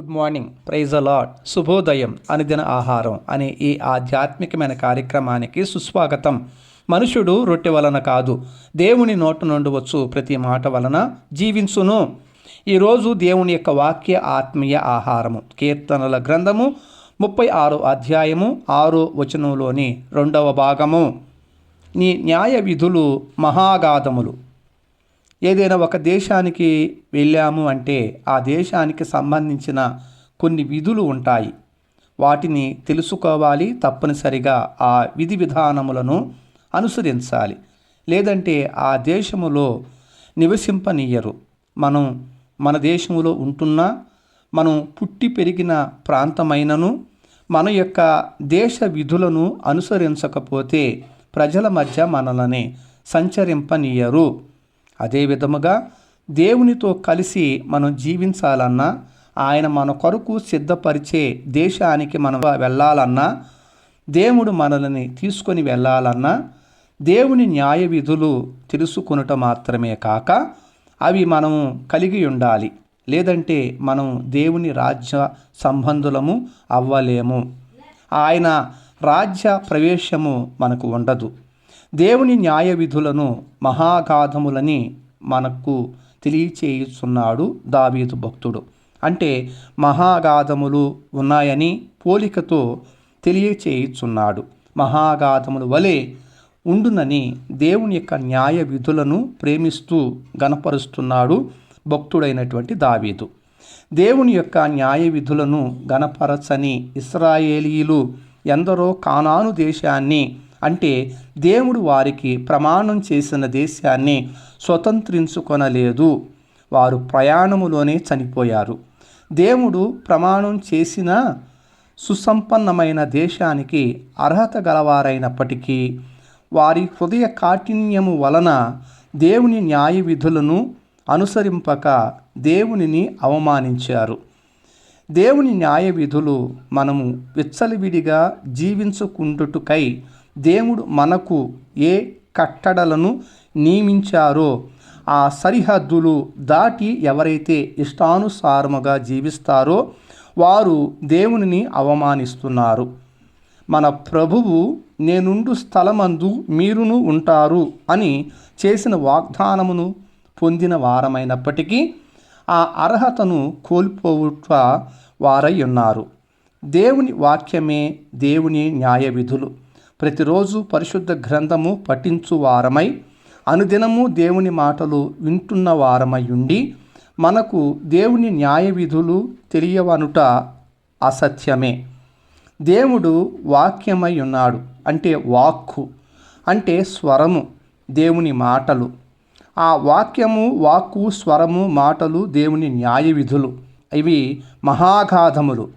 Good morning praise అలాడ్ శుభోదయం. అనుదిన ఆహారం అనే ఈ ఆధ్యాత్మికమైన కార్యక్రమానికి సుస్వాగతం. మనుషుడు రొట్టె వలన కాదు దేవుని నోట నుండి వచ్చు ప్రతి మాట వలన జీవించును. ఈరోజు దేవుని యొక్క వాక్య ఆత్మీయ ఆహారము. కీర్తనల గ్రంథము ముప్పై ఆరు అధ్యాయము ఆరో వచనంలోని రెండవ భాగము. నీ న్యాయ విధులు మహాగాధములు. ఏదైనా ఒక దేశానికి వెళ్ళాము అంటే ఆ దేశానికి సంబంధించిన కొన్ని విధులు ఉంటాయి. వాటిని తెలుసుకోవాలి తప్పనిసరిగా ఆ విధి విధానములను అనుసరించాలి. లేదంటే ఆ దేశములో నివసింపనీయరు. మనం మన దేశంలో ఉంటున్నా మనం పుట్టి పెరిగిన ప్రాంతమైనను మన యొక్క దేశ విధులను అనుసరించకపోతే ప్రజల మధ్య మనల్ని సంచరింపనీయరు. అదే విధముగా దేవునితో కలిసి మనం జీవించాలన్నా ఆయన మన కొరకు సిద్ధపరిచే దేశానికి మనం వెళ్ళాలన్నా దేవుడు మనల్ని తీసుకొని వెళ్ళాలన్నా దేవుని న్యాయ విధులు తెలుసుకొనుట మాత్రమే కాక అవి మనము కలిగి ఉండాలి. లేదంటే మనం దేవుని రాజ్య సంబంధులము అవ్వలేము. ఆయన రాజ్య ప్రవేశము మనకు ఉండదు. దేవుని న్యాయ విధులను మహాగాధములని మనకు తెలియచేయుచున్నాడు దావీదు భక్తుడు. అంటే మహాగాధములు ఉన్నాయని పోలికతో తెలియచేయుచున్నాడు. మహాగాధములు వలె ఉండునని దేవుని యొక్క న్యాయ విధులను ప్రేమిస్తూ గనపరుస్తున్నాడు భక్తుడైనటువంటి దావీదు. దేవుని యొక్క న్యాయ విధులను గనపరచని ఇస్రాయేలీలు ఎందరో కానాను దేశాన్ని అంటే దేవుడు వారికి ప్రమాణం చేసిన దేశాన్ని స్వతంత్రించుకొనలేదు. వారు ప్రయాణములోనే చనిపోయారు. దేవుడు ప్రమాణం చేసిన సుసంపన్నమైన దేశానికి అర్హత గలవారైనప్పటికీ వారి హృదయ కాఠిన్యము వలన దేవుని న్యాయ విధులను అనుసరింపక దేవునిని అవమానించారు. దేవుని న్యాయ విధులు మనము విచ్చలవిడిగా జీవించుకుంటుటకై దేవుడు మనకు ఏ కట్టడలను నియమించారో ఆ సరిహద్దులు దాటి ఎవరైతే ఇష్టానుసారముగా జీవిస్తారో వారు దేవునిని అవమానిస్తున్నారు. మన ప్రభువు నేనుండు స్థలమందు మీరును ఉంటారు అని చేసిన వాగ్దానమును పొందిన వారమైనప్పటికీ ఆ అర్హతను కోల్పోవుట వారై ఉన్నారు. దేవుని వాక్యమే దేవుని న్యాయ విధులు ప్రతిరోజు పరిశుద్ధ గ్రంథము పఠించు వారమై అనుదినము దేవుని మాటలు వింటున్న వారమై ఉండి మనకు దేవుని న్యాయ విధులు తెలియవనుట అసత్యమే. దేవుడు వాక్యమై ఉన్నాడు అంటే వాక్కు అంటే స్వరము దేవుని మాటలు. ఆ వాక్యము వాక్కు స్వరము మాటలు దేవుని న్యాయ విధులు ఇవి మహాగాధములు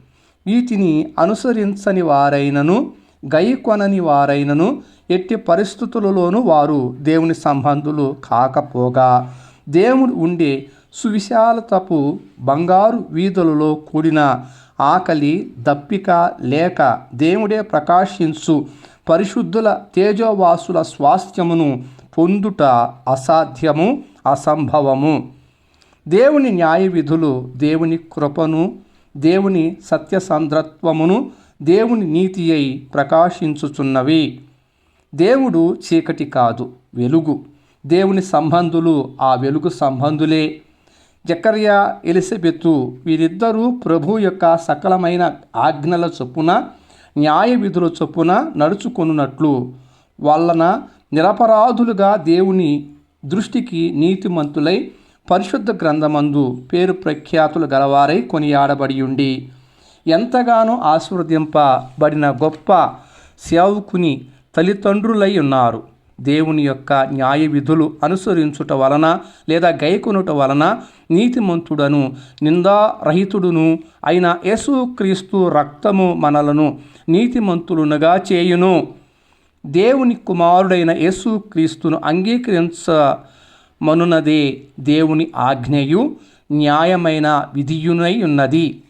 వీటిని అనుసరించని వారైనను గైకొనని వారైనను ఎట్టి పరిస్థితులలోనూ వారు దేవుని సంబంధులు కాకపోగా దేవుడు ఉండే సువిశాలతపు బంగారు వీధులలో కూడిన ఆకలి దప్పిక లేక దేవుడే ప్రకాశించు పరిశుద్ధుల తేజోవాసుల స్వాస్థ్యమును పొందుట అసాధ్యము అసంభవము. దేవుని న్యాయ విధులు దేవుని కృపను దేవుని సత్యసంద్రత్వమును దేవుని నీతి అయి ప్రకాశించుచున్నవి. దేవుడు చీకటి కాదు వెలుగు. దేవుని సంబంధులు ఆ వెలుగు సంబంధులే. జకర్యా ఎలిజబెత్తు వీరిద్దరూ ప్రభు యొక్క సకలమైన ఆజ్ఞల చొప్పున న్యాయ విధుల చొప్పున నడుచుకొనున్నట్లు వలన నిరపరాధులుగా దేవుని దృష్టికి నీతిమంతులై పరిశుద్ధ గ్రంథమందు పేరు ప్రఖ్యాతులు గలవారై కొనియాడబడి ఉండి ఎంతగానో ఆశీర్వదింపబడిన గొప్ప సేవకుని తల్లిదండ్రులై ఉన్నారు. దేవుని యొక్క న్యాయ విధులు అనుసరించుట వలన లేదా గైకొనుట వలన నీతిమంతుడను నిందారహితుడును అయిన యేసుక్రీస్తు రక్తము మనలను నీతిమంతులునగా చేయును. దేవుని కుమారుడైన యేసుక్రీస్తును అంగీకరించమనున్నదే దేవుని ఆజ్ఞయు న్యాయమైన విధియునై ఉన్నది.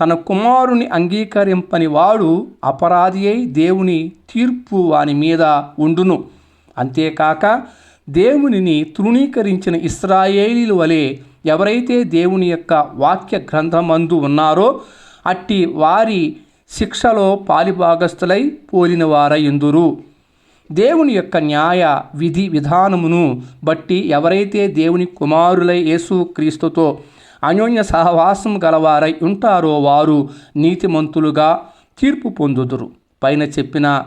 తన కుమారుని అంగీకరింపని వాడు అపరాధి అయి దేవుని తీర్పు వాని మీద ఉండును. అంతేకాక దేవునిని తృణీకరించిన ఇస్రాయేలీల వలె ఎవరైతే దేవుని యొక్క వాక్య గ్రంథమందు ఉన్నారో అట్టి వారి శిక్షలో పాలిభాగస్థులై పోలిన వారయుందురు దేవుని యొక్క న్యాయ విధి విధానమును బట్టి ఎవరైతే దేవుని కుమారులై యేసు క్రీస్తుతో అన్యోన్య సహవాసం గలవారై ఉంటారో వారు నీతిమంతులుగా తీర్పు పొందుదురు. పైన చెప్పిన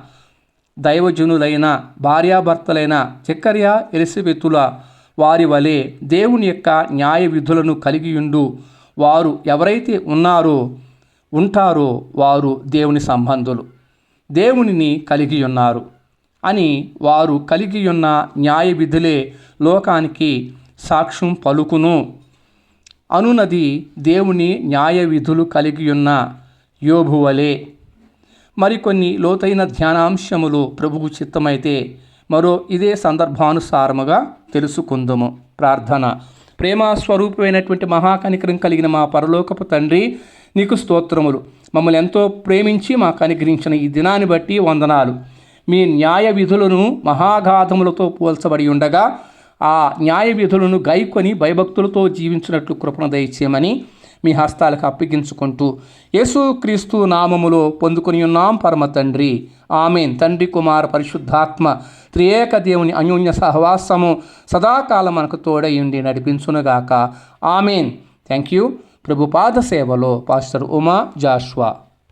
దైవజనులైన భార్యాభర్తలైన చక్కర్య ఎలిసిబెతుల వారి వలె దేవుని యొక్క న్యాయ విధులను కలిగియుండు వారు ఎవరైతే ఉన్నారో ఉంటారో వారు దేవుని సంబంధులు. దేవునిని కలిగి ఉన్నారు అని వారు కలిగి ఉన్న న్యాయ విధులే లోకానికి సాక్ష్యం పలుకును. అనునది దేవుని న్యాయ విధులు కలిగియున్న యోభువలే మరికొన్ని లోతైన ధ్యానాంశములు ప్రభువు చిత్తమైతే మరో ఇదే సందర్భానుసారముగా తెలుసుకుందుము. ప్రార్థన. ప్రేమ స్వరూపమైనటువంటి మహాకనికరం కలిగిన మా పరలోకపు తండ్రి నీకు స్తోత్రములు. మమ్మల్ని ఎంతో ప్రేమించి మాకు అనుగ్రహించిన ఈ దినాన్ని బట్టి వందనాలు. మీ న్యాయ విధులను మహాగాధములతో పోల్చబడి ఉండగా ఆ న్యాయ విధులను గైకొని భయభక్తులతో జీవించినట్లు కృపణ దయచేయమని మీ హస్తాలకు అప్పగించుకుంటూ యేసుక్రీస్తు నామములో పొందుకుని ఉన్నాం పరమ తండ్రి. ఆమెన్. తండ్రి కుమార పరిశుద్ధాత్మ త్రియేక దేవుని అన్యోన్య సహవాసము సదాకాలం మనకు తోడై ఉండి నడిపించునుగాక. ఆమెన్. Thank you. ప్రభుపాద సేవలో పాస్టర్ ఉమా జాష్వా.